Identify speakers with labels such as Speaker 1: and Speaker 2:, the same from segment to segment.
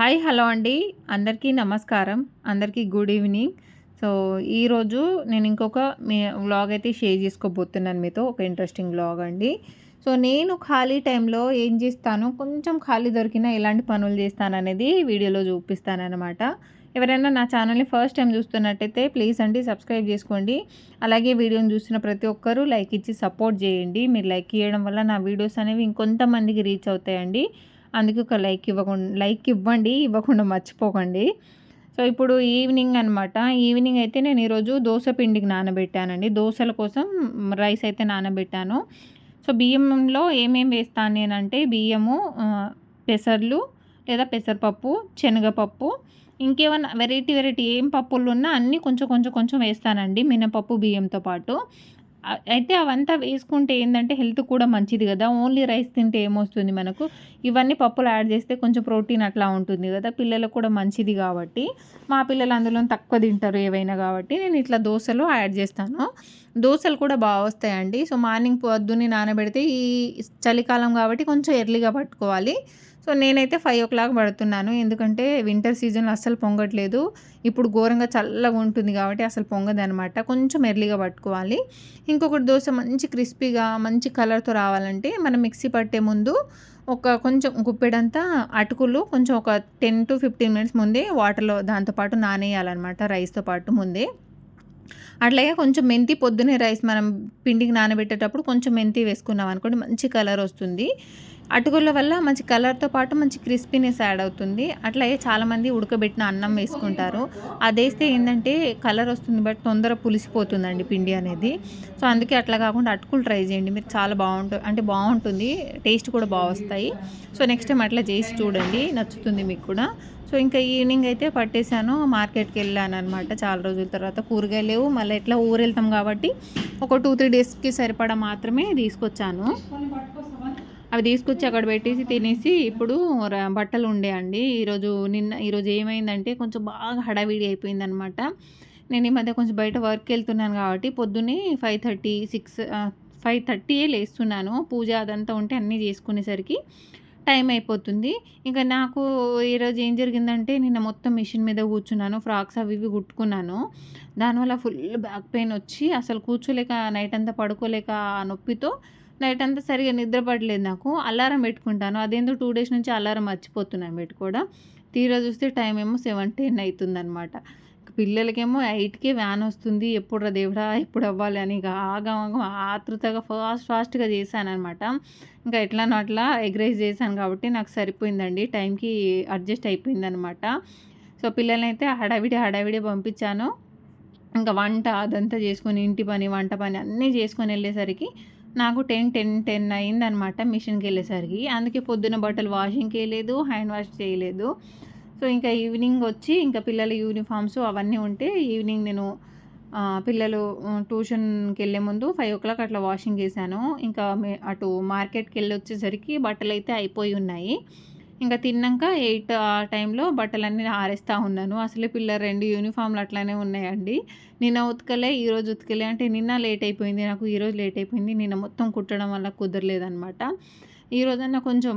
Speaker 1: Hi hello అండి. అందరికీ నమస్కారం. అందరికీ గుడ్ ఈవినింగ్. సో ఈరోజు నేను ఇంకొక మీ వ్లాగ్ అయితే షేర్ చేసుకోబోతున్నాను మీతో. ఒక ఇంట్రెస్టింగ్ వ్లాగ్ అండి. సో నేను ఖాళీ టైంలో ఏం చేస్తాను? కొంచెం ఖాళీ దొరికినా ఎలాంటి పనులు చేస్తాను అనేది వీడియోలో చూపిస్తాననమాట ఎవరైనా నా ఛానల్ని ఫస్ట్ టైం చూస్తున్నట్టయితే ప్లీజ్ అండి సబ్స్క్రైబ్ చేసుకోండి. అలాగే వీడియోని చూసిన ప్రతి ఒక్కరూ లైక్ ఇచ్చి సపోర్ట్ చేయండి. మీరు లైక్ చేయడం వల్ల నా వీడియోస్ అనేవి ఇంకొంతమందికి రీచ్ అవుతాయండి. అందుకే ఒక లైక్ ఇవ్వకుండా లైక్ ఇవ్వండి ఇవ్వకుండా మర్చిపోకండి. సో ఇప్పుడు ఈవినింగ్ అనమాట ఈవినింగ్ అయితే నేను ఈరోజు దోశ పిండికి నానబెట్టానండి. దోశల కోసం రైస్ అయితే నానబెట్టాను. సో బియ్యంలో ఏమేమి వేస్తాను నేనంటే బియ్యము పెసర్లు లేదా పెసరపప్పు శనగపప్పు ఇంకేమైనా వెరైటీ వెరైటీ ఏం పప్పులు ఉన్నా అన్నీ కొంచెం కొంచెం కొంచెం వేస్తానండి. మినపప్పు బియ్యంతో పాటు. అయితే అవంతా వేసుకుంటే ఏంటంటే హెల్త్ కూడా మంచిది కదా. ఓన్లీ రైస్ తింటే ఏమొస్తుంది మనకు? ఇవన్నీ పప్పులు యాడ్ చేస్తే కొంచెం ప్రోటీన్ అట్లా ఉంటుంది కదా. పిల్లలకు కూడా మంచిది కాబట్టి. మా పిల్లలు అందులో తక్కువ తింటారు ఏవైనా కాబట్టి నేను ఇట్లా దోశలు యాడ్ చేస్తాను. దోశలు కూడా బాగా వస్తాయండి. సో మార్నింగ్ పొద్దున్నే నానబెడితే ఈ చలికాలం కాబట్టి కొంచెం ఎర్లీగా పట్టుకోవాలి. సో నేనైతే ఫైవ్ ఓ క్లాక్ పడుతున్నాను. ఎందుకంటే వింటర్ సీజన్లో అస్సలు పొంగట్లేదు. ఇప్పుడు ఘోరంగా చల్లగా ఉంటుంది కాబట్టి అసలు పొంగదు అనమాట కొంచెం ఎర్లీగా పట్టుకోవాలి. ఇంకొకటి దోశ మంచి క్రిస్పీగా మంచి కలర్తో రావాలంటే మనం మిక్సీ పట్టే ముందు ఒక కొంచెం గుప్పెడంతా అటుకులు కొంచెం ఒక టెన్ టు ఫిఫ్టీన్ మినిట్స్ ముందే వాటర్లో దాంతోపాటు నానేయాలన్నమాట రైస్తో పాటు ముందే. అట్లాగే కొంచెం మెంతి పొద్దునే రైస్ మనం పిండికి నానబెట్టేటప్పుడు కొంచెం మెంతి వేసుకున్నాం అనుకోండి మంచి కలర్ వస్తుంది. అటుకుల వల్ల మంచి కలర్తో పాటు మంచి క్రిస్పీనెస్ యాడ్ అవుతుంది. అట్లాగే చాలామంది ఉడకబెట్టిన అన్నం వేసుకుంటారు. అది వేస్తే ఏంటంటే కలర్ వస్తుంది బట్ తొందర పులిసిపోతుందండి పిండి అనేది. సో అందుకే అట్లా కాకుండా అటుకులు ట్రై చేయండి. మీరు చాలా బాగుంటుంది అంటే బాగుంటుంది. టేస్ట్ కూడా బాగా వస్తాయి. సో నెక్స్ట్ టైం అట్లా చేసి చూడండి. నచ్చుతుంది మీకు కూడా. సో ఇంకా ఈవినింగ్ అయితే పట్టేశాను. మార్కెట్కి వెళ్ళాను అనమాట చాలా రోజుల తర్వాత. కూరగాయలు లేవు. మళ్ళీ ఎట్లా ఊరు వెళ్తాం కాబట్టి ఒక టూ త్రీ డేస్కి సరిపడా మాత్రమే తీసుకొచ్చాను. అవి తీసుకొచ్చి అక్కడ పెట్టేసి తినేసి ఇప్పుడు బట్టలు ఉండే అండి. ఈరోజు నిన్న ఈరోజు ఏమైందంటే కొంచెం బాగా హడావిడి అయిపోయిందనమాట. నేను ఈ మధ్య కొంచెం బయట వర్క్ వెళ్తున్నాను కాబట్టి పొద్దున్నే ఫైవ్ థర్టీ సిక్స్ ఫైవ్ థర్టీయే లేస్తున్నాను. పూజ అదంతా ఉంటే అన్నీ చేసుకునేసరికి టైం అయిపోతుంది. ఇంకా నాకు ఈరోజు ఏం జరిగిందంటే నిన్న మొత్తం మిషన్ మీద కూర్చున్నాను ఫ్రాక్స్ అవి ఇవి కుట్టుకున్నాను. దానివల్ల ఫుల్ బ్యాక్ పెయిన్ వచ్చి అసలు కూర్చోలేక నైట్ అంతా పడుకోలేక నొప్పితో నైట్ అంతా సరిగా నిద్రపడలేదు నాకు. అలారం పెట్టుకుంటాను. అదేందో టూ డేస్ నుంచి అలారం మర్చిపోతున్నాను పెట్టుకోవడం. తీరా చూస్తే టైం ఏమో సెవెన్ టెన్ అవుతుందన్నమాట పిల్లలకేమో ఎయిట్కే వ్యాన్ వస్తుంది. ఎప్పుడు రా దేవుడా ఎప్పుడు అవ్వాలి అని ఆగా ఆతృతగా ఫాస్ట్ ఫాస్ట్గా చేశానమాట అనమాట ఇంకా ఎట్లానో అట్లా ఎగ్రైజ్ చేశాను కాబట్టి నాకు సరిపోయిందండి. టైంకి అడ్జస్ట్ అయిపోయిందనమాట సో పిల్లలైతే హడావిడి హడావిడి పంపించాను. ఇంకా వంట అదంతా చేసుకొని ఇంటి పని వంట పని అన్నీ చేసుకొని వెళ్ళేసరికి నాకు టెన్ టెన్ టెన్ అయిందనమాట మిషన్కి వెళ్ళేసరికి అందుకే పొద్దున బట్టలు వాషింగ్కి వేయలేదు హ్యాండ్ వాష్ చేయలేదు. సో ఇంకా ఈవినింగ్ వచ్చి ఇంకా పిల్లల యూనిఫామ్స్ అవన్నీ ఉంటే ఈవినింగ్ నేను పిల్లలు ట్యూషన్కి వెళ్ళే ముందు ఫైవ్ ఓ క్లాక్ అట్లా వాషింగ్ చేశాను. ఇంకా అటు మార్కెట్కి వెళ్ళి వచ్చేసరికి బట్టలు అయితే అయిపోయి ఉన్నాయి. ఇంకా తిన్నాక ఎయిట్ ఆ టైంలో బట్టలన్నీ ఆరేస్తూ ఉన్నాను. అసలే పిల్లలు రెండు యూనిఫామ్లు అట్లానే ఉన్నాయండి. నిన్న ఉతకలే ఈరోజు ఉతకలే అంటే నిన్న లేట్ అయిపోయింది. నాకు ఈరోజు లేట్ అయిపోయింది. నిన్న మొత్తం కుట్టడం వల్ల కుదరలేదనమాట ఈరోజన్నా కొంచెం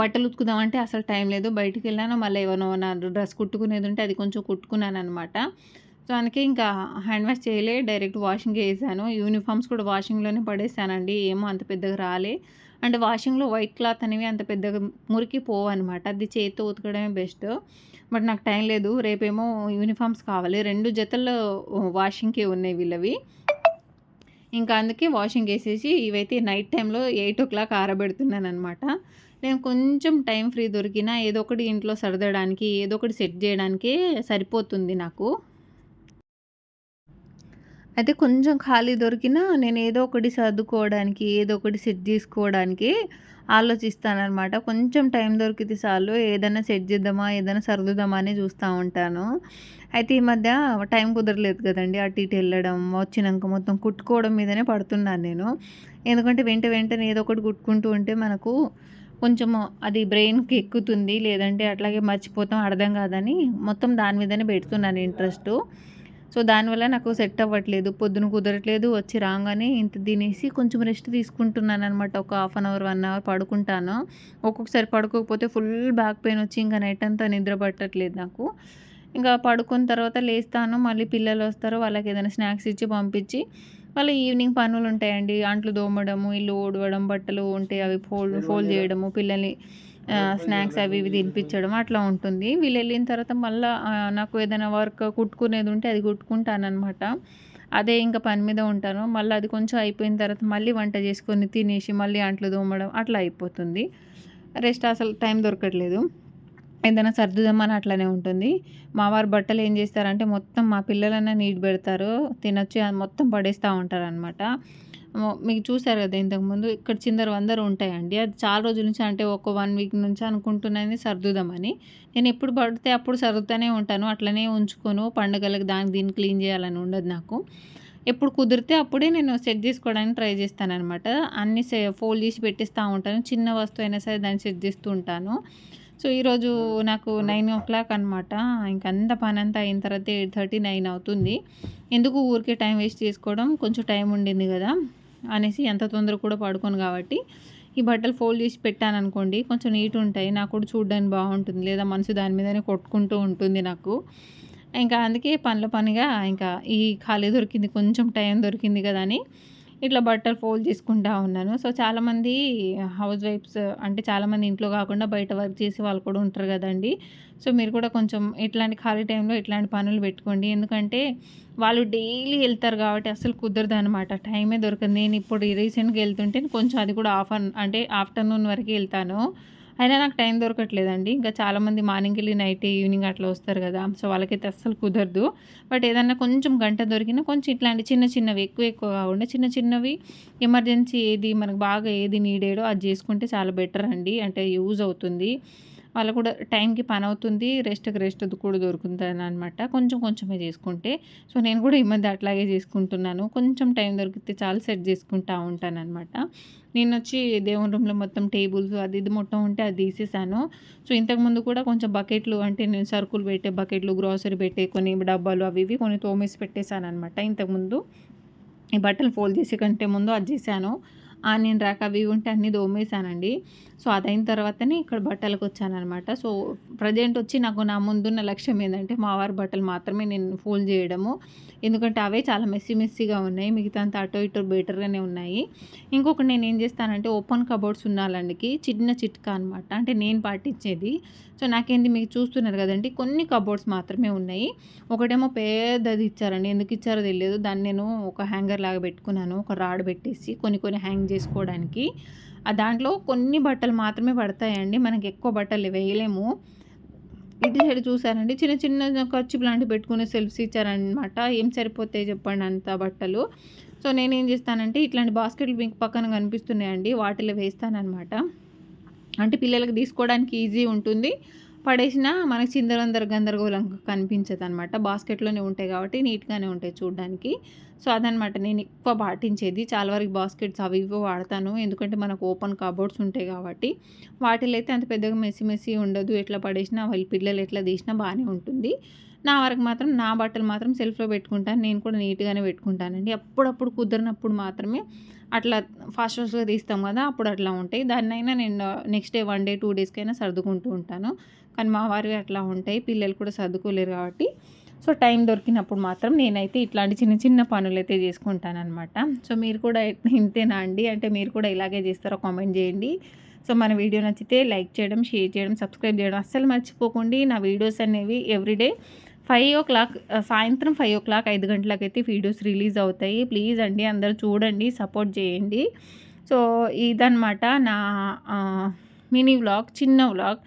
Speaker 1: బట్టలు ఉతుకుదామంటే అసలు టైం లేదు. బయటికి వెళ్ళాను మళ్ళీ ఏమైనా నా డ్రెస్ కుట్టుకునేది ఉంటే అది కొంచెం కుట్టుకున్నాను అనమాట సో అందుకే ఇంకా హ్యాండ్ వాష్ చేయలే డైరెక్ట్ వాషింగ్ వేసాను యూనిఫామ్స్ కూడా వాషింగ్లోనే పడేసానండి ఏమో అంత పెద్దగా రాలే. అంటే వాషింగ్లో వైట్ క్లాత్ అనేవి అంత పెద్దగా మురికి పోవు అనమాట అది చేతితో ఉతకడమే బెస్ట్. బట్ నాకు టైం లేదు. రేపేమో యూనిఫామ్స్ కావాలి. రెండు జతల్లో వాషింగ్కే ఉన్నాయి వీళ్ళవి. ఇంకా అందుకే వాషింగ్ వేసేసి ఇవైతే నైట్ టైంలో ఎయిట్ ఓ క్లాక్ ఆరబెడుతున్నాను అనమాట నేను కొంచెం టైం ఫ్రీ దొరికినా ఏదో ఒకటి ఇంట్లో సర్దడానికి ఏదో ఒకటి సెట్ చేయడానికే సరిపోతుంది నాకు. అయితే కొంచెం ఖాళీ దొరికినా నేను ఏదో ఒకటి సర్దుకోవడానికి ఏదో ఒకటి సెట్ చేసుకోవడానికి ఆలోచిస్తానమాట కొంచెం టైం దొరికితే చాలు ఏదైనా సెట్ చేద్దామా ఏదైనా సర్దుదామా అని చూస్తూ ఉంటాను. అయితే ఈ మధ్య టైం కుదరలేదు కదండి అటు ఇటు వెళ్ళడం వచ్చినాక మొత్తం కుట్టుకోవడం మీదనే పడుతున్నాను నేను. ఎందుకంటే వెంట వెంటనే ఏదో ఒకటి కుట్టుకుంటూ ఉంటే మనకు కొంచెం అది బ్రెయిన్కి ఎక్కుతుంది లేదంటే అట్లాగే మర్చిపోతాం అర్థం కాదని మొత్తం దాని మీదనే పెడుతున్నాను ఇంట్రెస్ట్. సో దానివల్ల నాకు సెట్ అవ్వట్లేదు పొద్దున కుదరట్లేదు వచ్చి రాగానే ఇంత తినేసి కొంచెం రెస్ట్ తీసుకుంటున్నాను అనమాట ఒక half an hour one hour పడుకుంటాను. ఒక్కొక్కసారి పడుకోకపోతే ఫుల్ బ్యాక్ పెయిన్ వచ్చి ఇంకా నైట్ అంతా నిద్ర పట్టట్లేదు నాకు. ఇంకా పడుకున్న తర్వాత లేస్తాను మళ్ళీ పిల్లలు వస్తారు వాళ్ళకి ఏదైనా స్నాక్స్ ఇచ్చి పంపించి మళ్ళీ ఈవినింగ్ పనులు ఉంటాయండి. అంట్లు దోమడము ఇల్లు ఊడవడం బట్టలు ఉంటే అవి ఫోల్డ్ ఫోల్డ్ చేయడము పిల్లల్ని స్నాక్స్ అవి ఇవి తినిపించడం అట్లా ఉంటుంది. వీళ్ళు వెళ్ళిన తర్వాత మళ్ళీ నాకు ఏదైనా వర్క్ కుట్టుకునేది ఉంటే అది కుట్టుకుంటాను అనమాట అదే ఇంకా పని మీద ఉంటాను. మళ్ళీ అది కొంచెం అయిపోయిన తర్వాత మళ్ళీ వంట చేసుకొని తినేసి మళ్ళీ అంట్లు తోమడం అట్లా అయిపోతుంది. రెస్ట్ అసలు టైం దొరకట్లేదు. ఏదైనా సర్దుదామని అట్లనే ఉంటుంది. మా వారు బట్టలు ఏం చేస్తారంటే మొత్తం మా పిల్లలన్నా నీట్ పెడతారు. తినొచ్చి మొత్తం పడేస్తూ ఉంటారు అనమాట మీకు చూసారు కదా ఇంతకుముందు ఇక్కడ చిందర వందరు ఉంటాయండి. అది చాలా రోజుల నుంచి అంటే ఒక వన్ వీక్ నుంచి అనుకుంటున్నాను సర్దుదామని నేను ఎప్పుడు పడితే అప్పుడు సర్దుతూనే ఉంటాను. అట్లనే ఉంచుకోను. పండుగలకు దానికి దీన్ని క్లీన్ చేయాలని ఉండదు నాకు. ఎప్పుడు కుదిరితే అప్పుడే నేను సెట్ చేసుకోవడానికి ట్రై చేస్తాను అనమాట అన్ని ఫోల్డ్ చేసి పెట్టిస్తూ ఉంటాను. చిన్న వస్తువు అయినా సరే దాన్ని సెట్ చేస్తూ ఉంటాను. సో ఈరోజు నాకు నైన్ ఓ క్లాక్ అనమాట ఇంకంత పని అంతా అయిన తర్వాత ఎయిట్ థర్టీ నైన్ అవుతుంది. ఎందుకు ఊరికే టైం వేస్ట్ చేసుకోవడం? కొంచెం టైం ఉండింది కదా. అనేసి ఎంత తొందర కూడా పడుకోను కాబట్టి ఈ బట్టలు ఫోల్డ్ చేసి పెట్టాను అనుకోండి కొంచెం నీట్ ఉంటాయి. నాకు కూడా చూడడానికి బాగుంటుంది. లేదా మనసు దాని మీదనే కొట్టుకుంటూ ఉంటుంది నాకు. ఇంకా అందుకే పనుల పనిగా ఇంకా ఈ ఖాళీ దొరికింది కొంచెం టైం దొరికింది కదా అని ఇట్లా బట్టలు ఫోల్డ్ చేసుకుంటా ఉన్నాను. సో చాలామంది హౌస్ వైఫ్స్ అంటే చాలామంది ఇంట్లో కాకుండా బయట వర్క్ చేసే వాళ్ళు కూడా ఉంటారు కదండి. సో మీరు కూడా కొంచెం ఇట్లాంటి ఖాళీ టైంలో ఇట్లాంటి పనులు పెట్టుకోండి. ఎందుకంటే వాళ్ళు డైలీ వెళ్తారు కాబట్టి అసలు కుదరదు అనమాట టైమే దొరకదు. నేను ఇప్పుడు రీసెంట్గా వెళ్తుంటే కొంచెం అది కూడా ఆఫ్ అంటే ఆఫ్టర్నూన్ వరకు వెళ్తాను. అయినా నాకు టైం దొరకట్లేదండి. ఇంకా చాలామంది మార్నింగ్ వెళ్ళి నైట్ ఈవినింగ్ అట్లా వస్తారు కదా. సో వాళ్ళకైతే అస్సలు కుదరదు. బట్ ఏదన్నా కొంచెం గంట దొరికినా కొంచెం ఇట్లాంటి చిన్న చిన్నవి ఎక్కువ ఎక్కువ కాకుండా చిన్న చిన్నవి ఎమర్జెన్సీ ఏది మనకు బాగా ఏది నీడేడో అది చేసుకుంటే చాలా బెటర్ అండి. అంటే యూజ్ అవుతుంది. వాళ్ళు కూడా టైంకి పని అవుతుంది రెస్ట్కి రెస్ట్ కూడా దొరుకుతుంది అనమాట కొంచెం కొంచెమే చేసుకుంటే. సో నేను కూడా ఈ మధ్య అట్లాగే చేసుకుంటున్నాను. కొంచెం టైం దొరికితే చాలా సెట్ చేసుకుంటా ఉంటాను అనమాట నేను వచ్చి దేవుని రూమ్లో మొత్తం టేబుల్స్ అది ఇది మొత్తం ఉంటే అది తీసేసాను. సో ఇంతకుముందు కూడా కొంచెం బకెట్లు అంటే నేను సరుకులు పెట్టే బకెట్లు గ్రాసరీ పెట్టే కొన్ని డబ్బాలు అవి ఇవి కొన్ని తోమేసి పెట్టేశాను అనమాట ఇంతకుముందు ఈ బట్టలు ఫోల్డ్ చేసే కంటే ముందు అది చేశాను. ఆనియన్ ర్యాక్ అవి ఉంటే అన్నీ దోమేశానండి సో అదైన తర్వాతనే ఇక్కడ బట్టలకు వచ్చానమాట సో ప్రజెంట్ వచ్చి నాకు నా ముందున్న లక్ష్యం ఏంటంటే మా వారి బట్టలు మాత్రమే నేను ఫోల్డ్ చేయడము. ఎందుకంటే అవే చాలా మెస్సీ మెస్సీగా ఉన్నాయి. మిగతా అంతా అటో ఇటో బెటర్గానే ఉన్నాయి. ఇంకొకటి నేను ఏం చేస్తానంటే ఓపెన్ కబోర్డ్స్ ఉన్నాళ్ళకి చిన్న చిట్కా అనమాట అంటే నేను పాటించేది. సో నాకేంది మీకు చూస్తున్నారు కదండి కొన్ని కబోర్డ్స్ మాత్రమే ఉన్నాయి. ఒకటేమో పెద్దది ఇచ్చారండి. ఎందుకు ఇచ్చారో తెలియదు. దాన్ని నేను ఒక హ్యాంగర్ లాగా పెట్టుకున్నాను. ఒక రాడ్ పెట్టేసి కొన్ని కొన్ని హ్యాంగ్ చేసుకోవడానికి. దాంట్లో కొన్ని బట్టలు మాత్రమే పడతాయండి. మనకి ఎక్కువ బట్టలు వేయలేము ఇటు సైడ్ చూసారండి చిన్న చిన్న ఖర్చు లాంటివి పెట్టుకునే సెల్ఫ్స్ ఇచ్చారనమాట ఏం సరిపోతాయి చెప్పండి అంత బట్టలు. సో నేను ఏం చేస్తానంటే ఇట్లాంటి బాస్కెట్లు మీకు పక్కన కనిపిస్తున్నాయండి. వాటిలో వేస్తానమాట అంటే పిల్లలకి తీసుకోవడానికి ఈజీ ఉంటుంది. పడేసినా మనకి చిందరందర గందరగోళం కనిపించదు అనమాట బాస్కెట్లోనే ఉంటాయి కాబట్టి నీట్గానే ఉంటాయి చూడడానికి. సో అదనమాట నేను ఎక్కువ పాటించేది. చాలా వరకు బాస్కెట్స్ అవి ఇవి వాడతాను. ఎందుకంటే మనకు ఓపెన్ కబోర్డ్స్ ఉంటాయి కాబట్టి. వాటిలో అయితే అంత పెద్దగా మెస్సి మెస్సి ఉండదు. ఎట్లా పడేసినా వాళ్ళ పిల్లలు ఎట్లా తీసినా బాగానే ఉంటుంది. నా వరకు మాత్రం నా బట్టలు మాత్రం సెల్ఫ్లో పెట్టుకుంటాను. నేను కూడా నీట్గానే పెట్టుకుంటానండి. అప్పుడప్పుడు కుదిరినప్పుడు మాత్రమే అట్లా ఫాస్ట్ ఫాస్ట్గా తీస్తాం కదా అప్పుడు అట్లా ఉంటాయి. దాన్నైనా నేను next day one day two డేస్కైనా సర్దుకుంటూ ఉంటాను. కానీ మా వారివి అట్లా ఉంటాయి. పిల్లలు కూడా సర్దుకోలేరు కాబట్టి. సో టైం దొరికినప్పుడు మాత్రం నేనైతే ఇట్లాంటి చిన్న చిన్న పనులు అయితే చేసుకుంటానమాట సో మీరు కూడా ఇంతేనా అండి? అంటే మీరు కూడా ఇలాగే చేస్తారో కామెంట్ చేయండి. సో మన వీడియో నచ్చితే లైక్ చేయడం షేర్ చేయడం సబ్స్క్రైబ్ చేయడం అస్సలు మర్చిపోకండి. నా వీడియోస్ అనేవి ఎవ్రీడే ఫైవ్ ఓ క్లాక్ సాయంత్రం ఫైవ్ ఓ క్లాక్ ఐదు గంటలకైతే వీడియోస్ రిలీజ్ అవుతాయి. ప్లీజ్ అండి అందరు చూడండి సపోర్ట్ చేయండి. సో ఇదనమాట నా మినీ వ్లాగ్ చిన్న వ్లాగ్.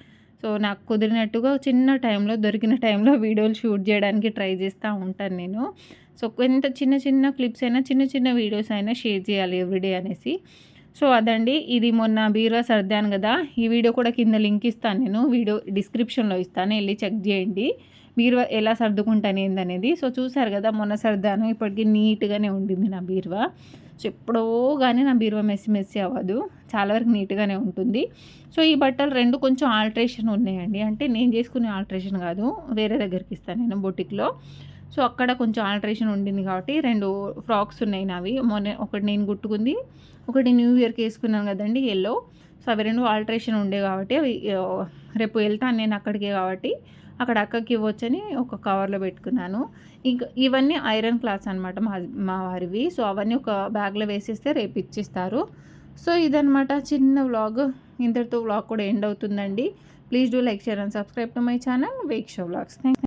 Speaker 1: సో నాకు కుదిరినట్టుగా చిన్న టైంలో దొరికిన టైంలో వీడియోలు షూట్ చేయడానికి ట్రై చేస్తూ ఉంటాను నేను. సో ఎంత చిన్న చిన్న క్లిప్స్ అయినా చిన్న చిన్న వీడియోస్ అయినా షేర్ చేయాలి ఎవ్రీడే అనేసి. సో అదండి ఇది మొన్న బీరువా సర్దాను కదా ఈ వీడియో కూడా కింద లింక్ ఇస్తాను నేను వీడియో డిస్క్రిప్షన్లో ఇస్తాను వెళ్ళి చెక్ చేయండి. బీరువా ఎలా సర్దుకుంటాను ఏందనేది. సో చూసారు కదా మొన్న సర్దాను ఇప్పటికీ నీట్గానే ఉండింది నా బీరువా. సో ఎప్పుడో కానీ నా బీరువా మెస్సి మెస్సి అవ్వదు. చాలా వరకు నీట్గానే ఉంటుంది. సో ఈ బట్టలు రెండు కొంచెం ఆల్ట్రేషన్ ఉన్నాయండి. అంటే నేను చేసుకునే ఆల్ట్రేషన్ కాదు వేరే దగ్గరికి ఇస్తాను నేను బొటిక్లో. సో అక్కడ కొంచెం ఆల్టరేషన్ ఉండింది కాబట్టి రెండు ఫ్రాక్స్ ఉన్నాయి నావి. మొన్న ఒకటి నేను కుట్టుకుంది ఒకటి న్యూ ఇయర్కి వేసుకున్నాను కదండి ఎల్లో. సో అవి రెండు ఆల్టరేషన్ ఉండే కాబట్టి అవి రేపు వెళ్తాను నేను అక్కడికే కాబట్టి అక్కడ అక్కకి ఇవ్వచ్చని ఒక కవర్లో పెట్టుకున్నాను. ఇంకా ఇవన్నీ ఐరన్ క్లాత్స్ అనమాట మా మా వారివి. సో అవన్నీ ఒక బ్యాగ్లో వేసేస్తే రేపు ఇచ్చిస్తారు. సో ఇదనమాట చిన్న వ్లాగ్. ఇంతటితో వ్లాగ్ కూడా ఎండ్ అవుతుందండి. Please do like share and subscribe to my channel. Veksha vlogs. Thank